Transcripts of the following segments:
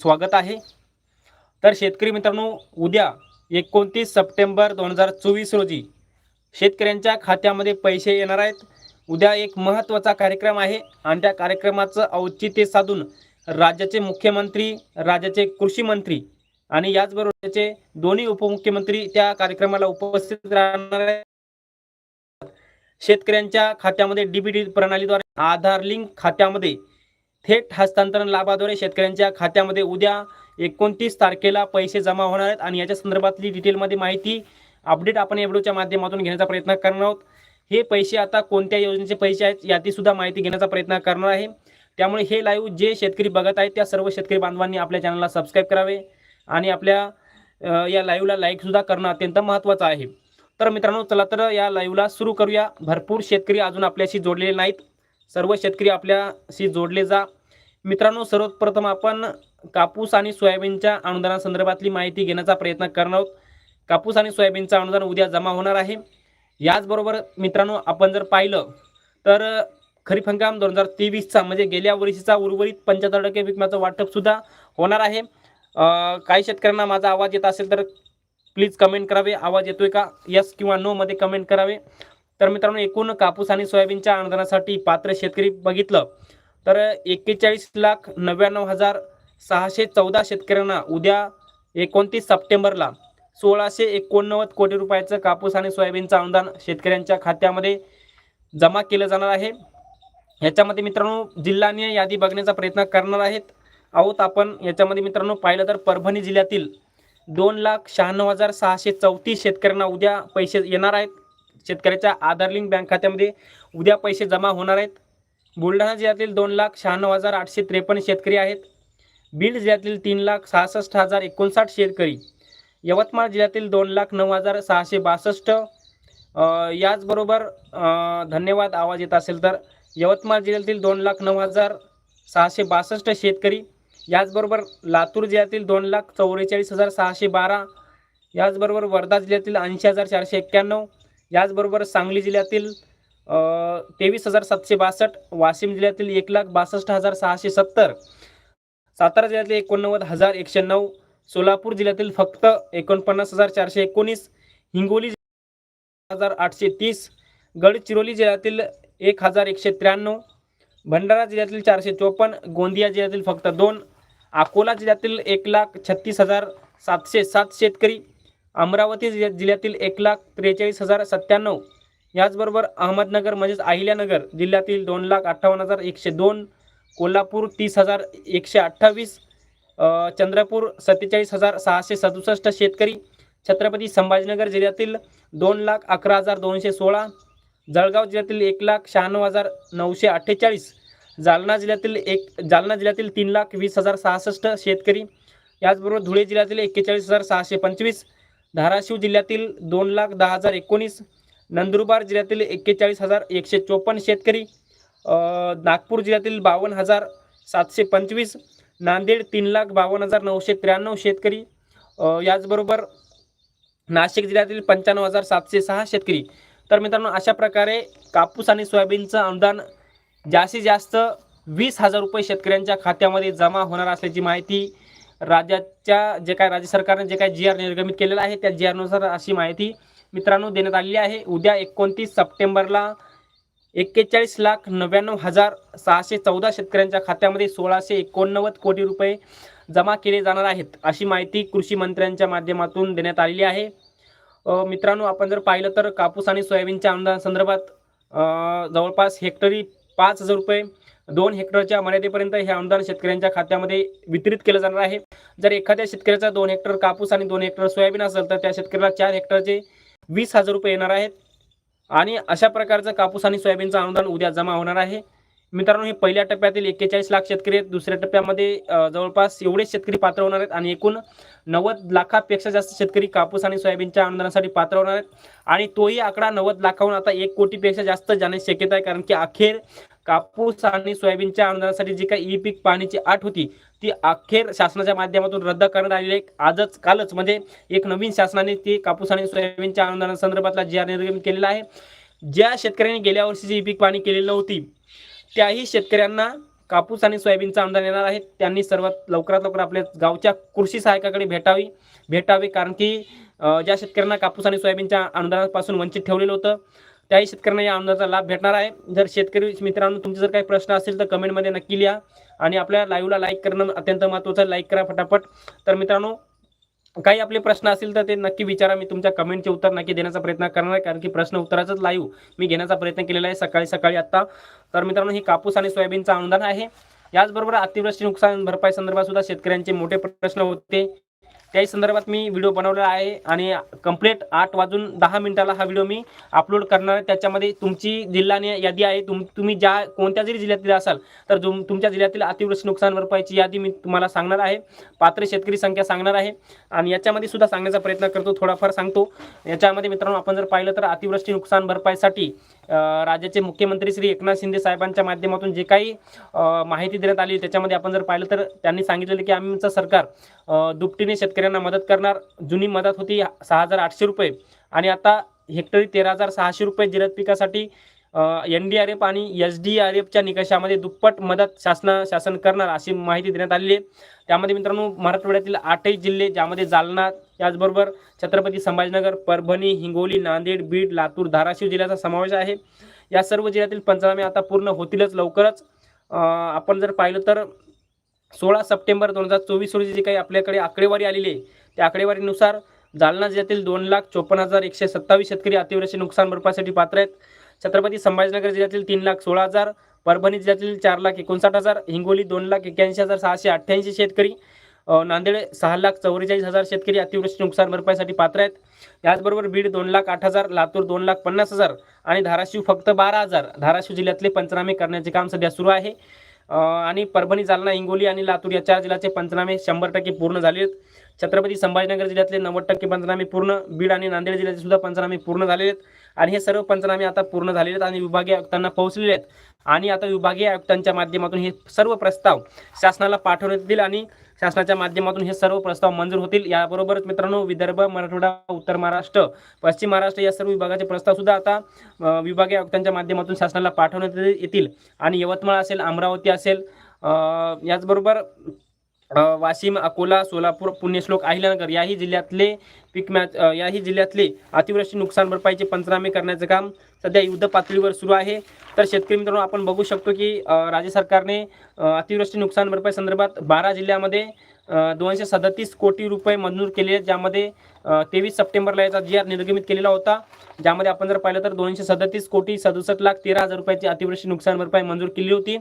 स्वागत आहे. तर शेतकरी मित्रांनो उद्या एकोणतीस सप्टेंबर दोन हजार चोवीस रोजी शेतकऱ्यांच्या खात्यामध्ये पैसे येणार आहेत. उद्या एक महत्त्वाचा कार्यक्रम आहे आणि त्या कार्यक्रमाचं औचित्य साधून राज्याचे मुख्यमंत्री राज्याचे कृषी मंत्री आणि याचबरोबर त्याचे दोन्ही उपमुख्यमंत्री त्या कार्यक्रमाला उपस्थित राहणार आहेत. शेतकऱ्यांच्या खात्यामध्ये डीबीटी प्रणालीद्वारे आधार लिंक खात्यामध्ये थेट हस्तांतरण लाभाद्वारे शेतकऱ्यांच्या खात्यामध्ये उद्या एकोणतीस तारखेला पैसे जमा होणार आहेत. आणि याच्या संदर्भातली डिटेलमध्ये माहिती अपडेट आपण या व्हिडिओच्या माध्यमातून घेण्याचा प्रयत्न करणार आहोत. हे पैसे आता कोणत्या योजनेचे पैसे आहेत याची सुद्धा माहिती घेण्याचा प्रयत्न करणार आहे. त्यामुळे हे लाईव्ह जे शेतकरी बघत आहेत त्या सर्व शेतकरी बांधवांनी आपल्या चॅनलला सबस्क्राईब करावे. आणि आपल्या या लाईव्हला लाईकसुद्धा करणं अत्यंत महत्त्वाचं आहे. तर मित्रांनो चला तर या लाईव्हला सुरू करूया. भरपूर शेतकरी अजून आपल्याशी जोडलेले नाहीत. सर्व शेतकरी आपल्याशी जोडले जा. मित्रांनो सर्वप्रथम आपण कापूस आणि सोयाबीनच्या अनुदानासंदर्भातली माहिती घेण्याचा प्रयत्न करणार आहोत. कापूस आणि सोयाबीनचं अनुदान उद्या जमा होणार आहे. याचबरोबर मित्रांनो आपण जर पाहिलं तर खरीप हंगाम दोन हजार तेवीसचा म्हणजे गेल्या वर्षीचा उर्वरित पंच्याहत्तर टक्के विकम्याचं वाटपसुद्धा होणार आहे. काही शेतकऱ्यांना माझा आवाज येत असेल तर प्लीज कमेंट करावे. आवाज येतोय का? यस किंवा नो मध्ये कमेंट करावे. तर मित्रांनो एकूण कापूस आणि सोयाबीनच्या अनुदानासाठी पात्र शेतकरी बघितलं तर एक्केचाळीस लाख नव्याण्णव हजार सहाशे चौदा शेतकऱ्यांना उद्या एकोणतीस सप्टेंबरला सोळाशे एकोणनव्वद कोटी रुपयाचं कापूस आणि सोयाबीनचं अनुदान शेतकऱ्यांच्या खात्यामध्ये जमा केलं जाणार आहे. याच्यामध्ये मित्रांनो जिल्हानिय यादी बघण्याचा प्रयत्न करणार आहेत. आहोत आपण याच्यामध्ये मित्रांनो पाहिलं तर परभणी जिल्ह्यातील दोन लाख शहाण्णव हजार सहाशे चौतीस शेतकऱ्यांना उद्या पैसे येणार आहेत. शेतकऱ्याच्या आधार लिंक बँक खात्यामध्ये उद्या पैसे जमा होणार आहेत. बुलढाणा जिल्ह्यातील दोन लाख शहाण्णव हजार आठशे त्रेपन्न शेतकरी आहेत. बीड जिल्ह्यातील तीन लाख सहासष्ट हजार एकोणसाठ शेतकरी. यवतमाळ जिल्ह्यातील दोन लाख नऊ हजार सहाशे बासष्ट. याचबरोबर धन्यवाद आवाज येत असेल तर यवतमाळ जिल्ह्यातील दोन लाख नऊ हजार सहाशे बासष्ट शेतकरी. याचबरोबर लातूर जिल्ह्यातील दोन लाख चौवेचाळीस हजार सहाशे बारा. याचबरोबर वर्धा जिल्ह्यातील ऐंशी हजार चारशे एक्क्याण्णव. याचबरोबर सांगली जिल्ह्यातील तेवीस हजार सातशे बासष्ट वाशिम जिल्ह्यातील एक लाख बासष्ट हजार सहाशे सत्तर सातारा जिल्ह्यातील एकोणनव्वद हजार एकशे नऊ सोलापूर जिल्ह्यातील फक्त एकोणपन्नास हजार चारशे एकोणीस हिंगोली हजार आठशे तीस गडचिरोली जिल्ह्यातील एक हजार एकशे त्र्याण्णव भंडारा जिल्ह्यातील चारशे चोपन्न गोंदिया जिल्ह्यातील फक्त दोन अकोला जिल्ह्यातील एक लाख छत्तीस हजार सातशे सात शेतकरी अमरावती जिल्ह्यातील एक लाख त्रेचाळीस हजार सत्त्याण्णव. याचबरोबर अहमदनगर म्हणजेच अहिल्यानगर जिल्ह्यातील दोन लाख अठ्ठावन्न हजार एकशे दोन कोल्हापूर तीस हजार एकशे अठ्ठावीस चंद्रपूर सत्तेचाळीस हजार सहाशे सदुसष्ट शेतकरी छत्रपती संभाजीनगर जिल्ह्यातील दोन लाख अकरा हजार दोनशे सोळा जळगाव जिल्ह्यातील एक लाख शहाण्णव हजार नऊशे अठ्ठेचाळीस जालना जिल्ह्यातील एक जालना जिल्ह्यातील तीन लाख वीस हजार सहासष्ट शेतकरी याचबरोबर धुळे जिल्ह्यातील एक्केचाळीस हजार सहाशे पंचवीस धाराशिव जिल्ह्यातील दोन लाख दहा हजार एकोणीस नंदुरबार जिल्ह्यातील एक्केचाळीस हजार एकशे चोपन्न शेतकरी नागपूर जिल्ह्यातील बावन्न हजार सातशे पंचवीस नांदेड तीन लाख बावन्न हजार नऊशे त्र्याण्णव शेतकरी याचबरोबर नाशिक जिल्ह्यातील पंच्याण्णव हजार सातशे सहा शेतकरी. तर मित्रांनो अशा प्रकारे कापूस आणि सोयाबीनचं अनुदान जास्तीत जास्त वीस हजार रुपये शेतकऱ्यांच्या खात्यामध्ये जमा होणार असल्याची माहिती राज्याच्या जे काय राज्य सरकारने जे काय जी आर निर्गमित केलेलं आहे त्या जी आरनुसार अशी माहिती मित्रांनो देण्यात आलेली आहे. उद्या एकोणतीस सप्टेंबरला एक्केचाळीस लाख नव्याण्णव हजार सहाशे चौदा शेतकऱ्यांच्या खात्यामध्ये सोळाशे एकोणनव्वद कोटी रुपये जमा केले जाणार आहेत अशी माहिती कृषी मंत्र्यांच्या माध्यमातून देण्यात आलेली आहे. मित्रांनो आपण जर पाहिलं तर कापूस आणि सोयाबीनच्या अनुदानासंदर्भात जवळपास हेक्टरी पाच हजार रुपये दोन हेक्टरच्या मर्यादेपर्यंत हे अनुदान शेतकऱ्यांच्या खात्यामध्ये वितरित केलं जाणार आहे. जर एखाद्या शेतकऱ्याचा दोन हेक्टर कापूस आणि दोन हेक्टर सोयाबीन असेल तर त्या शेतकऱ्याला चार हेक्टरचे वीस हजार रुपये येणार आहेत. आणि अशा प्रकारचं कापूस आणि सोयाबीनचं अनुदान उद्या जमा होणार आहे. मित्रांनो हे पहिल्या टप्प्यातील एक्केचाळीस लाख शेतकरी आहेत. दुसऱ्या टप्प्यामध्ये जवळपास एवढेच शेतकरी पात्र होणार आहेत आणि एकूण नव्वद लाखापेक्षा जास्त शेतकरी कापूस आणि सोयाबीनच्या अनुदानासाठी पात्र होणार आहेत. आणि तोही आकडा नव्वद लाखाहून आता एक कोटीपेक्षा जास्त जाण्याची शक्यता आहे कारण की अखेर कापूस आणि सोयाबीनच्या अनुदानासाठी जी काही ई पीक पाहणीची आठ होती ती अखेर शासनाच्या माध्यमातून रद्द करण्यात आलेली आहे. आजच कालच म्हणजे एक नवीन शासनाने ती कापूस आणि सोयाबीनच्या अनुदानासंदर्भातला जी आर निर्गमित केलेला आहे. ज्या शेतकऱ्यांनी गेल्या वर्षीची ई पीक पाहणी केलेली नव्हती त्याही शेतकऱ्यांना कापूस आणि सोयाबीनचं अनुदान येणार आहे त्यांनी सर्वात लवकरात लवकर आपल्या गावच्या कृषी सहायकाकडे भेटावी भेटावे कारण की ज्या शेतकऱ्यांना कापूस आणि सोयाबीनच्या अनुदानापासून वंचित ठेवलेलं होतं त्याही शेतकऱ्यांना या अनुदानाचा लाभ भेटणार आहे. जर शेतकरी मित्रांनो तुमचे जर काही प्रश्न असतील तर कमेंटमध्ये नक्की लिहा आणि आपल्या लाईव्हला लाईक करणं अत्यंत महत्त्वाचं लाईक करा फटाफट. तर मित्रांनो काही आपले प्रश्न असतील तर ते नक्की विचारा. मी तुमच्या कमेंटचे उत्तर नक्की देण्याचा प्रयत्न करणार आहे. कारण की प्रश्न उत्तराचंच लाईव्ह मी घेण्याचा प्रयत्न केलेला आहे सकाळी सकाळी आत्ता. तर मित्रांनो ही कापूस आणि सोयाबीनचं अनुदान आहे. याचबरोबर अतिवृष्टी नुकसान भरपाई संदर्भात सुद्धा शेतकऱ्यांचे मोठे प्रश्न होते. त्याही संदर्भात मी व्हिडिओ बनवलेला आहे आणि कंप्लीट आठ वाजून दहा मिनिटाला हा व्हिडिओ मी अपलोड करणार आहे. त्याच्यामध्ये तुमची जिल्हाने यादी आहे. तुम तुम्ही ज्या कोणत्या जरी जिल्ह्यातील असाल तर तुम तुमच्या जिल्ह्यातील अतिवृष्टी नुकसान भरपाईची यादी मी तुम्हाला सांगणार आहे. पात्र शेतकरी संख्या सांगणार आहे. आणि याच्यामध्ये सुद्धा सांगण्याचा प्रयत्न करतो थोडाफार सांगतो. याच्यामध्ये मित्रांनो आपण जर पाहिलं तर अतिवृष्टी नुकसान भरपाईसाठी राज्याचे मुख्यमंत्री श्री एकनाथ शिंदे साहेबांच्या माध्यमातून जे काही माहिती देण्यात आली त्याच्यामध्ये आपण जर पाहिलं तर त्यांनी सांगितलेलं की आमचं सरकार दुपटीने शेतकऱ्यांना मदत करणार जुनी मदत होती सहा हजार आठशे रुपये आणि आता हेक्टरी तेरा हजार सहाशे रुपये जिरत पिकासाठी एन डी आर एफ आणि एस डी आर एफच्या निकषामध्ये दुप्पट मदत शासना शासन करणार अशी माहिती देण्यात आलेली आहे. त्यामध्ये मित्रांनो मराठवाड्यातील आठही जिल्हे ज्यामध्ये जालना त्याचबरोबर छत्रपती संभाजीनगर परभणी हिंगोली नांदेड बीड लातूर धाराशिव जिल्ह्याचा समावेश आहे. या सर्व जिल्ह्यातील पंचनामे आता पूर्ण होतीलच लवकरच. आपण जर पाहिलं तर सोळा सप्टेंबर दोन हजार चोवीस रोजी जी काही आपल्याकडे आकडेवारी आलेली आहे त्या आकडेवारीनुसार जालना जिल्ह्यातील दोन लाख चोपन्न हजार एकशे सत्तावीस शेतकरी अतिवृष्टी नुकसान भरपाईसाठी पात्र आहेत. छत्रपती संभाजीनगर जिल्ह्यातील तीन लाख सोळा हजार परभणी जिल्ह्यातील चार लाख एकोणसाठ हजार हिंगोली दोन लाख एक्क्याऐंशी हजार सहाशे अठ्ठ्याऐंशी शेतकरी. नांदेड सहा लाख चौवेचाळीस हजार शेतकरी अतिवृष्टी नुकसान भरपाईसाठी पात्र आहेत. याचबरोबर बीड दोन लाख आठ हजार लातूर दोन लाख पन्नास हजार आणि धाराशिव फक्त बारा हजार. धाराशिव जिल्ह्यातले पंचनामे करण्याचे काम सध्या सुरू आहे. आणि परभणी जालना हिंगोली आणि लातूर या चार जिल्ह्याचे पंचनामे शंभर टक्के पूर्ण झाले आहेत. छत्रपती संभाजीनगर जिल्ह्यातले नव्वद टक्के पंचनामे पूर्ण बीड आणि नांदेड जिल्ह्याचे सुद्धा पंचनामे पूर्ण झालेले आहेत. आणि हे सर्व पंचनामे आता पूर्ण झालेले आहेत आणि विभागीय आयुक्तांना पोहोचलेले आहेत. आणि आता विभागीय आयुक्तांच्या माध्यमातून हे सर्व प्रस्ताव शासनाला पाठवण्यात येतील आणि शासनाच्या माध्यमातून हे सर्व प्रस्ताव मंजूर होतील. याबरोबरच मित्रांनो विदर्भ मराठवाडा उत्तर महाराष्ट्र पश्चिम महाराष्ट्र या सर्व विभागाचे प्रस्ताव सुद्धा आता विभागीय आयुक्तांच्या माध्यमातून शासनाला पाठवण्यात येतील. आणि यवतमाळ असेल अमरावती असेल याचबरोबर वाशिम अकोला सोलापूर पुण्यश्लोक अहिल्यानगर याही जिल्ह्यातले पीक मॅच याही जिल्ह्यातले अतिवृष्टी नुकसान भरपाईचे पंचनामे करण्याचं काम सध्या युद्ध पातळीवर सुरू आहे. तर शेतकरी मित्रांनो आपण बघू शकतो की राज्य सरकारने अतिवृष्टी नुकसान भरपाई संदर्भात बारा जिल्ह्यामध्ये दोनशे सदतीस कोटी रुपये मंजूर केले आहेत ज्यामध्ये तेवीस सप्टेंबरला याचा जी आर निर्गमित केलेला होता. ज्यामध्ये आपण जर पाहिलं तर दोनशे सदतीस कोटी सदुसष्ट लाख तेरा हजार रुपयाची अतिवृष्टी नुकसान भरपाई मंजूर केली होती.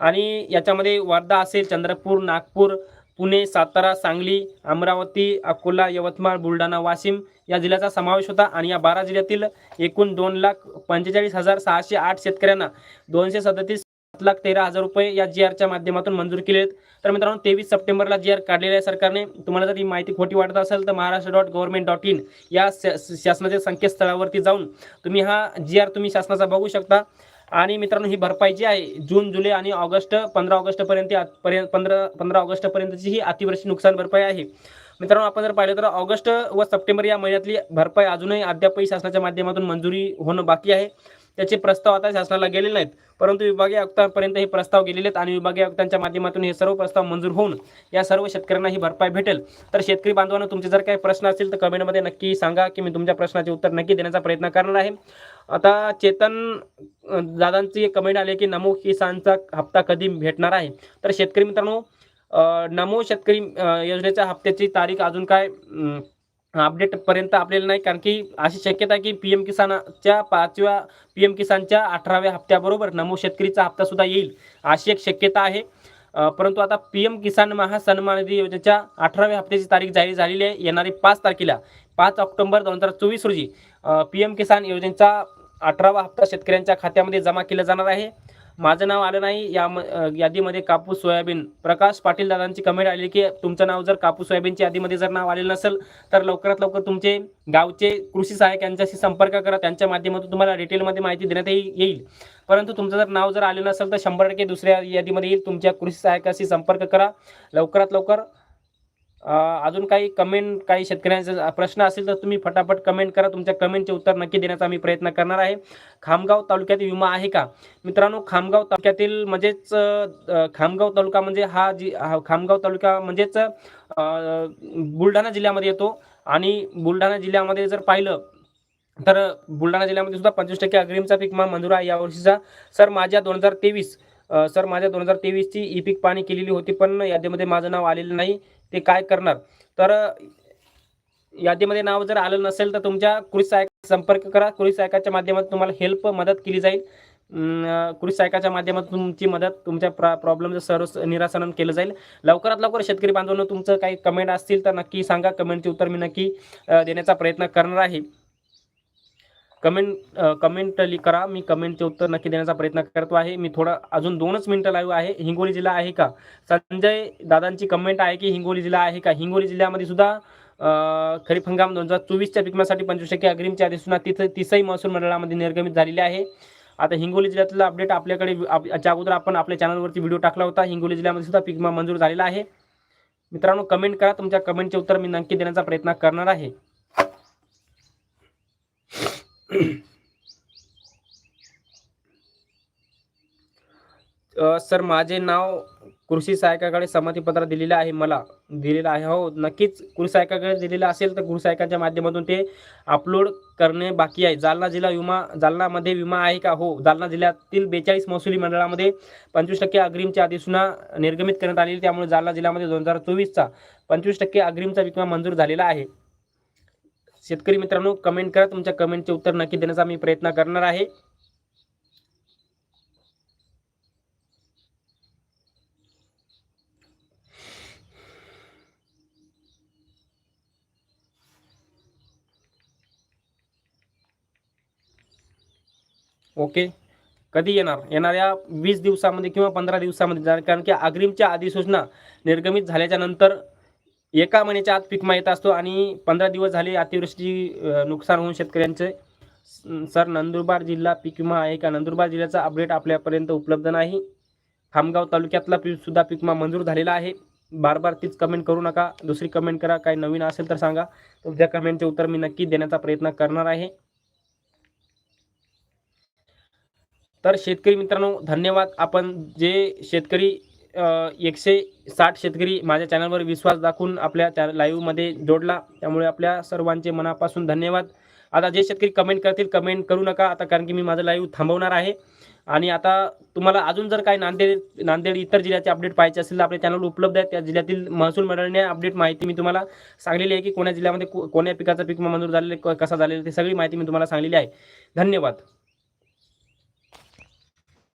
आणि याच्यामध्ये वर्धा असेल चंद्रपूर नागपूर पुणे सातारा सांगली अमरावती अकोला यवतमाळ बुलढाणा वाशिम या जिल्ह्याचा समावेश होता आणि या बारा जिल्ह्यातील एकूण दोन लाख पंचेचाळीस हजार सहाशे आठ शेतकऱ्यांना दोनशे सदतीस सात लाख तेरा हजार रुपये या जी आरच्या माध्यमातून मंजूर केले आहेत. तर मित्रांनो तेवीस सप्टेंबरला जी आर काढलेला आहे सरकारने. तुम्हाला जर ही माहिती खोटी वाटत असेल तर Maharashtra dot government dot in या श- शासनाच्या संकेतस्थळावरती जाऊन तुम्ही हा जी आर तुम्ही शासनाचा बघू शकता. आणि मित्रांनो ही भरपाई जी आहे. जून जुलै आणि ऑगस्ट पंधरा ऑगस्ट पर्यंत पंधरा पंधरा ऑगस्ट पर्यंतची ही अतिवृष्टी नुकसान भरपाई आहे. मित्रांनो आपण जर पाहिलं तर ऑगस्ट व सप्टेंबर या महिन्यातली भरपाई अजूनही अद्यापही शासनाच्या माध्यमातून मंजुरी होणं बाकी आहे. त्याचे प्रस्ताव आता शासनाला गेलेले नाहीत. परंतु विभागीय आयुक्तांपर्यंत हे प्रस्ताव गेलेले आहेत आणि विभागीय आयुक्तांच्या माध्यमातून हे सर्व प्रस्ताव मंजूर होऊन या सर्व शेतकऱ्यांना ही भरपाई भेटेल. तर शेतकरी बांधवांना तुमचे जर काही प्रश्न असतील तर कमेंटमध्ये नक्की सांगा की मी तुमच्या प्रश्नाचे उत्तर नक्की देण्याचा प्रयत्न करणार आहे. आता चेतन दादांची एक कमेंट आली की नमो किसानचा हप्ता कधी भेटणार आहे? तर शेतकरी मित्रांनो नमो शेतकरी योजनेच्या हप्त्याची तारीख अजून काय? अपडेटपर्यंत आपल्याला नाही कारण की अशी शक्यता आहे की पी एम किसानच्या पाचव्या पी एम किसानच्या अठराव्या हप्त्याबरोबर नमो शेतकरीचा हप्तासुद्धा येईल अशी एक शक्यता आहे. परंतु आता पी एम किसान महासन्मान निधी योजनेच्या अठराव्या हप्त्याची तारीख जाहीर झालेली आहे येणारी पाच तारखेला पाच ऑक्टोबर दोन हजार चोवीस रोजी पी एम किसान योजनेचा अठरावा हप्ता शेतकऱ्यांच्या खात्यामध्ये जमा केला जाणार आहे. माझं नाव आलं नाही. या म- यादीमध्ये कापूस सोयाबीन. प्रकाश पाटील दादांची कमेंट आली की तुमचं नाव जर कापूस सोयाबीनच्या यादीमध्ये जर नाव आलेलं नसेल तर लवकरात लवकर तुमचे गावचे कृषी सहाय्यक यांच्याशी संपर्क करा. त्यांच्या माध्यमातून तुम्हाला डिटेलमध्ये माहिती देण्यात येईल परंतु तुमचं जर नाव जर आलेलं नसेल तर शंभर टक्के दुसऱ्या यादीमध्ये येईल. तुमच्या कृषी सहायकाशी संपर्क करा. लवकरात लवकर अजून काही कमेंट काही शेतकऱ्यांचा प्रश्न असेल तर तुम्ही फटाफट कमेंट करा. तुमच्या कमेंटचे उत्तर नक्की देण्याचा मी प्रयत्न करणार आहे. खामगाव तालुक्यातील विमा आहे का? मित्रांनो खामगाव तालुक्यातील म्हणजेच खामगाव तालुका म्हणजे हा जी हा खामगाव तालुका म्हणजेच बुलढाणा जिल्ह्यामध्ये येतो. आणि बुलढाणा जिल्ह्यामध्ये जर पाहिलं तर बुलढाणा जिल्ह्यामध्ये सुद्धा पंचवीस टक्के अग्रिमचा पीक विमा मंजूर आहे. यावर्षीचा सर माझ्या दोन हजार तेवीस सर माझ्या दोन हजार तेवीसची ई पीक पाणी केलेली होती पण यादीमध्ये माझं नाव आलेलं नाही. ते काय करणार? तर यादीमध्ये नाव जर आलं नसेल तर तुमच्या कृषी सहायक संपर्क करा. कृषी सहायकाच्या माध्यमातून तुम्हाला हेल्प मदत केली जाईल. कृषी सहायकाच्या माध्यमातून तुमची मदत तुमच्या प्रा प्रॉब्लेमचं सर्व निरासन केलं जाईल. लवकरात लवकर शेतकरी बांधवांना तुमचं काही कमेंट असतील तर नक्की सांगा. कमेंटचे उत्तर मी नक्की देण्याचा प्रयत्न करणार आहे. कमेंट कमेंट करा. मी कमेंटचे उत्तर नक्की देण्याचा प्रयत्न करतो आहे. मी थोडा अजून दोनच मिनिटं लाईव्ह आहे. हिंगोली जिल्हा आहे का? संजय दादांची कमेंट आहे की हिंगोली जिल्हा आहे का? हिंगोली जिल्ह्यामध्ये सुद्धा खरीप हंगाम दोन हजार चोवीसच्या पिकण्यासाठी पंचवीस टक्के अग्रिमची अधिसूचना तिथं तिसही महसूल मंडळामध्ये निर्गमित झालेली आहे. आता हिंगोली जिल्ह्यातलं अपडेट आपल्याकडे याच्या अगोदर आपण आपल्या चॅनलवरती व्हिडिओ टाकला होता. हिंगोली जिल्ह्यामध्ये सुद्धा पीक मंजूर झालेला आहे. मित्रांनो कमेंट करा. तुमच्या कमेंटचे उत्तर मी नक्की देण्याचा प्रयत्न करणार आहे. सर माझे नाव कृषी सहायकाकडे संमतीपत्र दिलेलं आहे मला दिलेलं आहे. हो नक्कीच कृषी सहायकाकडे दिलेलं असेल तर कृषी सहायकाच्या माध्यमातून ते अपलोड करणे बाकी आहे. जालना जिल्हा विमा जालनामध्ये विमा आहे का? हो जालना जिल्ह्यातील बेचाळीस महसुली मंडळामध्ये पंचवीस टक्के अग्रिमची अधिसूचना निर्गमित करण्यात आलेली त्यामुळे जालना जिल्ह्यामध्ये दोन हजार चोवीसचा पंचवीस टक्के अग्रिमचा विमा मंजूर झालेला आहे. शेतकरी मित्रांनो कमेंट करा. तुमच्या कमेंटचे उत्तर नक्की देण्याचा मी प्रयत्न करणार आहे. ओके कधी येणार? येणाऱ्या वीस दिवसामध्ये किंवा पंधरा दिवसामध्ये जाणार कारण की अग्रिमच्या अधिसूचना निर्गमित झाल्याच्यानंतर एका महिन्याच्या आत पीक येत असतो आणि पंधरा दिवस झाले अतिवृष्टी नुकसान होऊन शेतकऱ्यांचे. सर नंदुरबार जिल्हा पीक विमा आहे का? नंदुरबार जिल्ह्याचा अपडेट आपल्यापर्यंत उपलब्ध नाही. खामगाव तालुक्यातला पीक सुद्धा पीक विमा मंजूर झालेला आहे. बार बार तीच कमेंट करू नका. दुसरी कमेंट करा. काही नवीन असेल तर सांगा. तुमच्या कमेंटचे उत्तर मी नक्की देण्याचा प्रयत्न करणार आहे. तर शेतकरी मित्रांनो धन्यवाद. आपण जे शेतकरी एकशे साठ शेतकरी माझ्या चॅनलवर विश्वास दाखवून आपल्या त्या लाईव्हमध्ये जोडला. त्यामुळे आपल्या सर्वांचे मनापासून धन्यवाद. आता जे शेतकरी कमेंट करतील कमेंट करू नका. आता कारण की मी माझं लाईव्ह थांबवणार आहे. आणि आता तुम्हाला अजून जर काही नांदेड नांदेड इतर जिल्ह्याचे अपडेट पाहिजे असेल तर आपल्या चॅनल उपलब्ध आहे त्या जिल्ह्यातील महसूल मंडळाने अपडेट माहिती मी तुम्हाला सांगलेली आहे की कोण्या जिल्ह्यामध्ये को- कोण्या पिकाचा पीक मंजूर झालेलं क- कसा झालेलं ते सगळी माहिती मी तुम्हाला सांगलेली आहे. धन्यवाद.